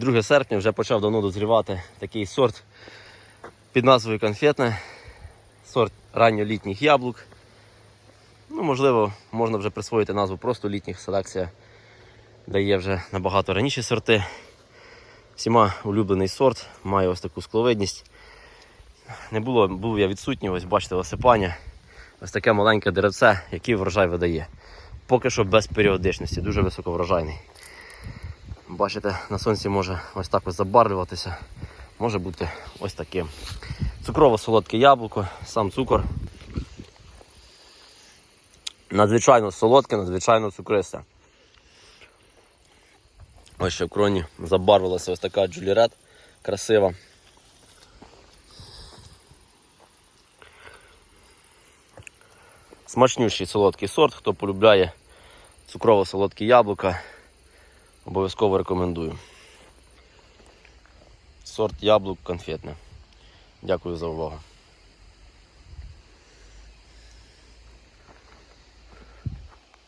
2 серпня вже почав давно дозрівати такий сорт під назвою конфетне. Сорт ранньолітніх яблук. Ну, можливо, можна вже присвоїти назву просто літніх. Селекція дає вже набагато раніше сорти. Всіма улюблений сорт, має ось таку скловидність. Не було, був я відсутній, ось бачите, осипання. Ось таке маленьке деревце, який врожай видає. Поки що без періодичності, дуже високоврожайний. Бачите, на сонці може ось так ось забарвлюватися, може бути ось таким. Цукрово-солодке яблуко, сам цукор. Надзвичайно солодке, надзвичайно цукристе. Ось ще в кроні забарвилася ось така джулірет красива. Смачнющий солодкий сорт, хто полюбляє цукрово-солодкі яблука, обов'язково рекомендую. Сорт яблук конфетне. Дякую за увагу.